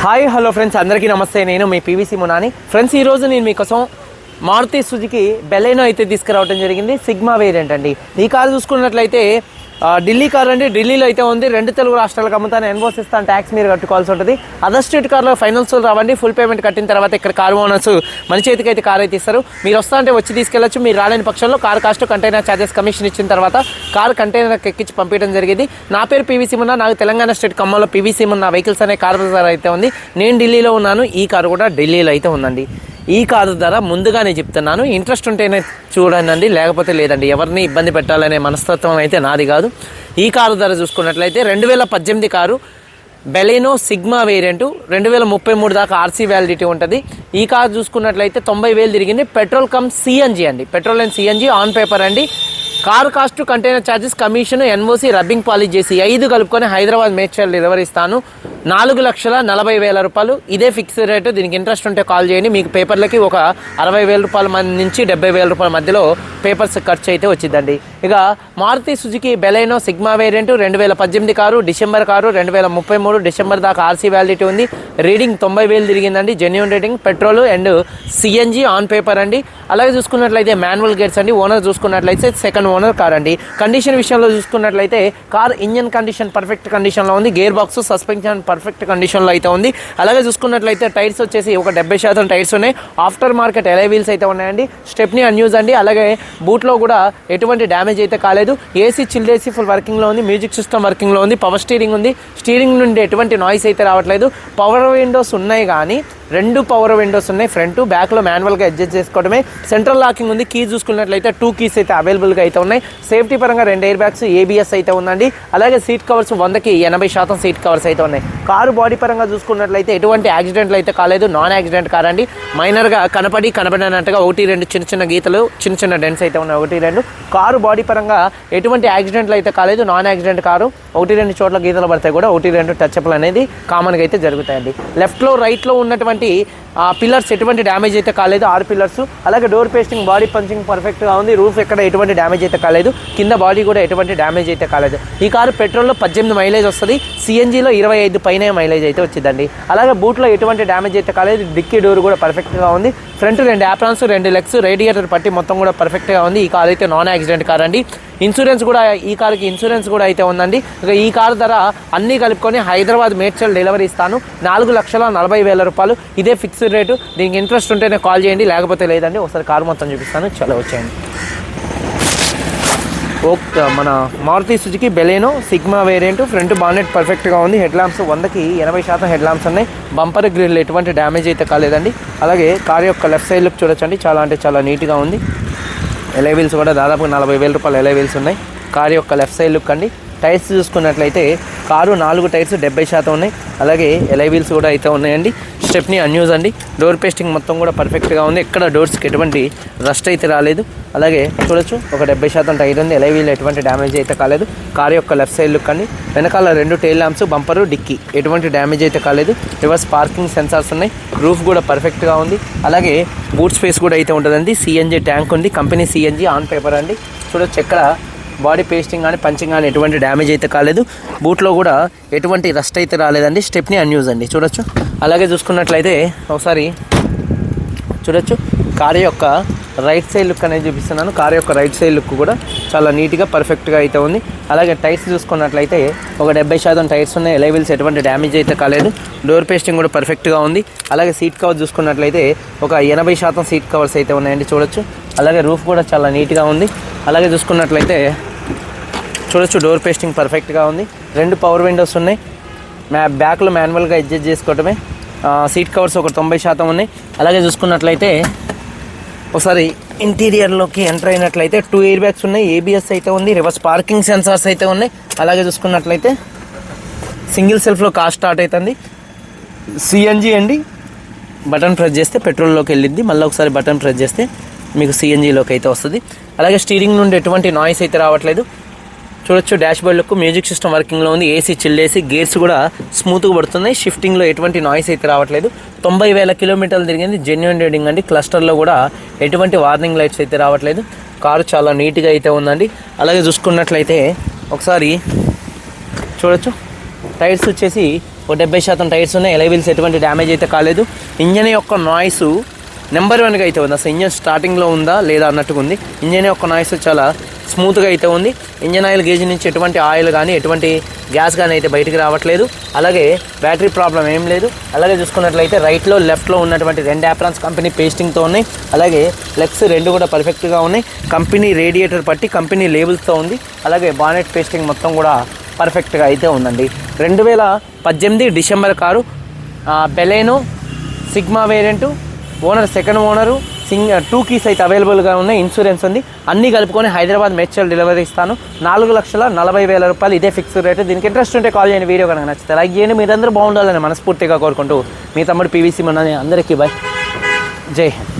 Hi hello friends అందరికీ నమస్తే. నేను మీ పీవీసీ మునాని. ఫ్రెండ్స్ ఈరోజు నేను మీకోసం మారుతి సుజుకి బెలైనో అయితే తీసుకురావడం జరిగింది. సిగ్మా వేరియంట్ అండి. ఈ కారు చూసుకున్నట్లయితే ఢిల్లీ కార్ అండి. ఢిల్లీలో అయితే ఉంది. రెండు తెలుగు రాష్ట్రాలకు అమ్ముతాను ఎన్వోస్ ఇస్తాను ట్యాక్స్ మీరు కట్టుకోవాల్సి ఉంటుంది. అదర్ స్టేట్ కార్లో ఫైనల్స్ రావండి. ఫుల్ పేమెంట్ కట్టిన తర్వాత ఇక్కడ కార్ ఓనర్స్ మన చేతికి అయితే కార్ అయితే ఇస్తారు. మీరు వస్తా అంటే వచ్చి తీసుకెళ్ళచ్చు. మీరు రాలేని పక్షంలో car cost container charges commission ఇచ్చిన తర్వాత కార్ కంటైనర్కి ఎక్కించి పంపించడం జరిగింది. నా పేరు పీవీసీ ఉన్న నాకు తెలంగాణ స్టేట్ ఖమ్మంలో పీవీసీ ఉన్న వెహికల్స్ అనే కార్ అయితే ఉంది. నేను ఢిల్లీలో ఉన్నాను. ఈ కారు కూడా ఢిల్లీలో అయితే ఉందండి. ఈ కారు ధర ముందుగానే చెప్తున్నాను. ఇంట్రెస్ట్ ఉంటేనే చూడండి లేకపోతే లేదండి. ఎవరిని ఇబ్బంది పెట్టాలనే మనస్తత్వం అయితే నాది కాదు. ఈ కారు ధర చూసుకున్నట్లయితే రెండు వేల పద్దెనిమిది కారు బెలెనో సిగ్మా వేరియంట్ రెండు వేల ముప్పై మూడు దాకా ఆర్సీ వ్యాలిడిటీ ఉంటుంది. ఈ కార్ చూసుకున్నట్లయితే తొంభై వేలు తిరిగింది. పెట్రోల్ కమ్ సిఎన్జి అండి. Petrol and CNG on paper అండి. Car cost container charges commission NOC rubbing polish చేసి ఐదు కలుపుకొని హైదరాబాద్ మేడ్చల్ డెలివరీ ఇస్తాను. నాలుగు లక్షల నలభై వేల రూపాయలు. ఇదే ఫిక్స్డ్ రేటు దీనికి ఇంట్రెస్ట్ ఉంటే కాల్ చేయండి. మీకు పేపర్లకి ఒక అరవై వేల రూపాయల మంది నుంచి డెబ్బై వేల రూపాయల మధ్యలో పేపర్స్ ఖర్చు అయితే వచ్చిందండి. ఇక Maruti Suzuki Baleno sigma variant రెండు వేల పద్దెనిమిది కారు డిసెంబర్ కారు రెండు వేల ముప్పై మూడు డిసెంబర్ దాకా ఆర్సీ వ్యాలిడిటీ ఉంది. రీడింగ్ తొంభై వేలు తిరిగిందండి. Genuine rating petrol and CNG on paper అండి. అలాగే చూసుకున్నట్లయితే మాన్యువల్ గేట్స్ అండి. ఓనర్ చూసుకున్నట్లయితే సెకండ్ ఓనర్ కార్ అండి. కండిషన్ విషయంలో చూసుకున్నట్లయితే కార్ ఇంజన్ కండిషన్ పర్ఫెక్ట్ కండిషన్లో ఉంది. గేర్ బాక్స్ సస్పెన్షన్ పర్ఫెక్ట్ కండిషన్లో అయితే ఉంది. అలాగే చూసుకున్నట్లయితే టైర్స్ వచ్చేసి ఒక డెబ్బై శాతం టైర్స్ ఉన్నాయి. ఆఫ్టర్ మార్కెట్ ఎలై వీల్స్ అయితే ఉన్నాయండి. స్టెప్ని అన్యూజ్ అండి. అలాగే బూట్లో కూడా ఎటువంటి డ్యామేజ్ అయితే కాలేదు. ఏసీ చిల్డ్ ఏసీ ఫుల్ వర్కింగ్లో ఉంది. మ్యూజిక్ సిస్టమ్ వర్కింగ్లో ఉంది. పవర్ స్టీరింగ్ ఉంది. స్టీరింగ్ నుండి ఎటువంటి నాయిస్ అయితే రావట్లేదు. పవర్ విండోస్ ఉన్నాయి కానీ రెండు పవర్ విండోస్ ఉన్నాయి. ఫ్రంట్ బ్యాక్లో మాన్యువల్గా అడ్జస్ట్ చేసుకోవడమే. సెంట్రల్ లాకింగ్ ఉంది. కీ చూసుకున్నట్లయితే టూ కీస్ అయితే అవైలబుల్గా అయితే ఉన్నాయి. సేఫ్టీ పరంగా రెండు ఎయిర్ బ్యాగ్స్ ఏబిఎస్ అయితే ఉందండి. అలాగే సీట్ కవర్స్ వందకి ఎనభై శాతం సీట్ కవర్స్ అయితే ఉన్నాయి. కారు బాడీ పరంగా చూసుకున్నట్లయితే ఎటువంటి యాక్సిడెంట్లు అయితే కాలేదు. నాన్ యాక్సిడెంట్ కార్ అండి. మైనర్గా కనపడి కనపడినట్టుగా ఒకటి రెండు చిన్న చిన్న గీతలు చిన్న చిన్న డెన్స్ అయితే ఉన్నాయి. ఒకటి రెండు. కారు బాడీ పరంగా ఎటువంటి యాక్సిడెంట్లు అయితే కాలేదు. నాన్ యాక్సిడెంట్ కారు ఒకటి రెండు చోట్ల గీతలు పడతాయి కూడా. ఒకటి రెండు టచ్అప్లు అనేది కామన్గా అయితే జరుగుతాయండి. లెఫ్ట్లో రైట్లో ఉన్నటువంటి ఆ పిల్లర్స్ ఎటువంటి డ్యామేజ్ అయితే కాలేదు ఆరు పిల్లర్స్. అలాగే డోర్ పేస్టింగ్ బాడీ పంచింగ్ పర్ఫెక్ట్గా ఉంది. రూఫ్ ఎక్కడ ఎటువంటి డ్యామేజ్ అయితే కాలేదు. కింద బాడీ కూడా ఎటువంటి డ్యామేజ్ అయితే కాలేదు. ఈ కారు పెట్రోల్లో పద్దెనిమిది మైలేజ్ వస్తుంది. సిఎన్జీలో ఇరవై ఐదు పైన మైలేజ్ అయితే వచ్చిందండి. అలాగే బూట్లో ఎటువంటి డ్యామేజ్ అయితే కాలేదు. డిక్కీ డోర్ కూడా పర్ఫెక్ట్గా ఉంది. ఫ్రంట్ రెండు యాప్రాన్స్ రెండు లెగ్స్ రేడియేటర్ పట్టి మొత్తం కూడా పర్ఫెక్ట్గా ఉంది. ఈ కార్ అయితే నాన్ యాక్సిడెంట్ కార్ అండి. ఇన్సూరెన్స్ కూడా ఈ కార్కి ఇన్సూరెన్స్ కూడా అయితే ఉందండి. ఇక ఈ కార్ ధర అన్నీ కలుపుకొని హైదరాబాద్ మేడ్చల్ డెలివరీ ఇస్తాను. నాలుగు లక్షల నలభై వేల రూపాయలు. ఇదే ఫిక్స్ ఫిక్స్డ్ రేటు దీనికి ఇంట్రెస్ట్ ఉంటేనే కాల్ చేయండి లేకపోతే లేదండి ఒకసారి కార్ మొత్తం చూపిస్తాను చాలా వచ్చేయండి. ఓకే మన Maruti Suzuki Baleno sigma variant front bonnet పర్ఫెక్ట్గా ఉంది. హెడ్ ల్యాంప్స్ వందకి ఎనభై శాతం హెడ్ ల్యాంప్స్ ఉన్నాయి. బంపర్ గ్రిల్ ఎటువంటి డ్యామేజ్ అయితే కాలేదండి. అలాగే కార్ యొక్క లెఫ్ట్ సైడ్ లుక్ చూడొచ్చండి చాలా అంటే చాలా నీట్గా ఉంది. ఎలై వీల్స్ కూడా దాదాపు నలభై వేల రూపాయల ఎలై వీల్స్ ఉన్నాయి. కార్ యొక్క లెఫ్ట్ సైడ్ లుక్ అండి. టైర్స్ చూసుకున్నట్లయితే కారు నాలుగు టైర్స్ డెబ్బై శాతం ఉన్నాయి. అలాగే ఎలై వీల్స్ కూడా అయితే ఉన్నాయండి. స్టెప్ని అన్యూజ్ అండి. డోర్ పేస్టింగ్ మొత్తం కూడా పర్ఫెక్ట్గా ఉంది. ఎక్కడ డోర్స్కి ఎటువంటి రస్ట్ అయితే రాలేదు. అలాగే చూడొచ్చు ఒక డెబ్బై శాతం టైర్ ఉంది. ఎలై వీల్ ఎటువంటి డ్యామేజ్ అయితే కాలేదు. కార్ యొక్క లెఫ్ట్ సైడ్ లుక్ అండి. వెనకాల రెండు టైల్ ల్యాంప్స్ బంపరు డిక్కీ ఎటువంటి డ్యామేజ్ అయితే కాలేదు. రివర్స్ పార్కింగ్ సెన్సార్స్ ఉన్నాయి. రూఫ్ కూడా పర్ఫెక్ట్గా ఉంది. అలాగే బూట్ స్పేస్ కూడా అయితే ఉంటుందండి. సిఎన్జి ట్యాంక్ ఉంది. కంపెనీ సిఎన్జి ఆన్ పేపర్ అండి. చూడొచ్చు ఎక్కడ బాడీ పేస్టింగ్ కానీ పంచింగ్ కానీ ఎటువంటి డ్యామేజ్ అయితే కాలేదు. బూట్లో కూడా ఎటువంటి రస్ట్ అయితే రాలేదండి. స్టెప్ని అన్యూజ్ అండి. చూడొచ్చు. అలాగే చూసుకున్నట్లయితే ఒకసారి చూడొచ్చు. కార్ యొక్క రైట్ సైడ్ లుక్ అనేది చూపిస్తున్నాను. కార్ యొక్క రైట్ సైడ్ లుక్ కూడా చాలా నీట్గా పర్ఫెక్ట్గా అయితే ఉంది. అలాగే టైర్స్ చూసుకున్నట్లయితే ఒక డెబ్బై శాతం టైర్స్ ఉన్నాయి. లెవెల్స్ ఎటువంటి డ్యామేజ్ అయితే కాలేదు. డోర్ పేస్టింగ్ కూడా పర్ఫెక్ట్గా ఉంది. అలాగే సీట్ కవర్ చూసుకున్నట్లయితే ఒక ఎనభై శాతం సీట్ కవర్స్ అయితే ఉన్నాయండి. చూడొచ్చు. అలాగే రూఫ్ కూడా చాలా నీట్గా ఉంది. అలాగే చూసుకున్నట్లయితే చూడొచ్చు డోర్ పేస్టింగ్ పర్ఫెక్ట్గా ఉంది. రెండు పవర్ విండోస్ ఉన్నాయి. మ్యా బ్యాక్లో మాన్యువల్గా అడ్జస్ట్ చేసుకోవటమే. సీట్ కవర్స్ ఒక తొంభై శాతం ఉన్నాయి. అలాగే చూసుకున్నట్లయితే ఒకసారి ఇంటీరియర్లోకి ఎంటర్ అయినట్లయితే టూ ఎయిర్ బ్యాగ్స్ ఉన్నాయి. ఏబిఎస్ అయితే ఉంది రివర్స్ పార్కింగ్ సెన్సార్స్ అయితే ఉన్నాయి. అలాగే చూసుకున్నట్లయితే సింగిల్ సెల్ఫ్లో కార్ స్టార్ట్ అవుతుంది. సిఎన్జి అండి. బటన్ ప్రెస్ చేస్తే పెట్రోల్లోకి వెళ్ళిద్ది. మళ్ళీ ఒకసారి బటన్ ప్రెస్ చేస్తే మీకు సిఎన్జిలోకి అయితే వస్తుంది. అలాగే స్టీరింగ్ నుండి ఎటువంటి నాయిస్ అయితే రావట్లేదు. చూడొచ్చు డాష్ బోర్డ్లకు మ్యూజిక్ సిస్టమ్ వర్కింగ్లో ఉంది ఏసీ చిల్లేసి గేర్స్ కూడా స్మూత్గా పడుతున్నాయి. షిఫ్టింగ్లో ఎటువంటి నాయిస్ అయితే రావట్లేదు. తొంభై వేల కిలోమీటర్లు తిరిగింది జెన్యున్ రీడింగ్ అండి. క్లస్టర్లో కూడా ఎటువంటి వార్నింగ్ లైట్స్ అయితే రావట్లేదు. కారు చాలా నీట్గా అయితే ఉందండి. అలాగే చూసుకున్నట్లయితే ఒకసారి చూడొచ్చు. టైర్స్ వచ్చేసి ఓ డెబ్బై శాతం టైర్స్ ఉన్నాయి. ఎలైవిల్స్ ఎటువంటి డ్యామేజ్ అయితే కాలేదు. ఇంజన్ యొక్క నాయిస్ నెంబర్ వన్గా అయితే ఉంది? అసలు ఇంజన్ స్టార్టింగ్లో ఉందా లేదా అన్నట్టుగా ఉంది. ఇంజన్ యొక్క నాయిస్ చాలా స్మూత్గా అయితే ఉంది. ఇంజన్ ఆయిల్ గేజ్ నుంచి ఎటువంటి ఆయిల్ కానీ ఎటువంటి గ్యాస్ కానీ అయితే బయటికి రావట్లేదు. అలాగే బ్యాటరీ ప్రాబ్లం ఏం లేదు. అలాగే చూసుకున్నట్లయితే రైట్లో లెఫ్ట్లో ఉన్నటువంటి రెండు యాప్రాన్స్ కంపెనీ పేస్టింగ్తో ఉన్నాయి. అలాగే లెగ్స్ రెండు కూడా పర్ఫెక్ట్గా ఉన్నాయి. కంపెనీ రేడియేటర్ పట్టి కంపెనీ లేబుల్స్తో ఉంది. అలాగే బానెట్ పేస్టింగ్ మొత్తం కూడా పర్ఫెక్ట్గా అయితే ఉందండి. రెండు వేల పద్దెనిమిది December car Baleno sigma variant owner second owner Singh two keys అయితే అవైలబుల్గా ఉన్నాయి. ఇన్సూరెన్స్ ఉంది. అన్నీ కలుపుకొని హైదరాబాద్ మెచ్చల్ డెలివరీ ఇస్తాను. నాలుగు లక్షల నలభై వేల రూపాయలు ఇదే ఫిక్స్ రేట్ దీనికి ఇంట్రెస్ట్ ఉంటే కాల్ చేయండి. వీడియో కనుక నచ్చితే లైక్ చేయండి. మీరందరూ బాగుండాలని మనస్ఫూర్తిగా కోరుకుంటూ మీ తమ్ముడు పీవీసీ మన అందరికీ బాయ్ జై హింద్.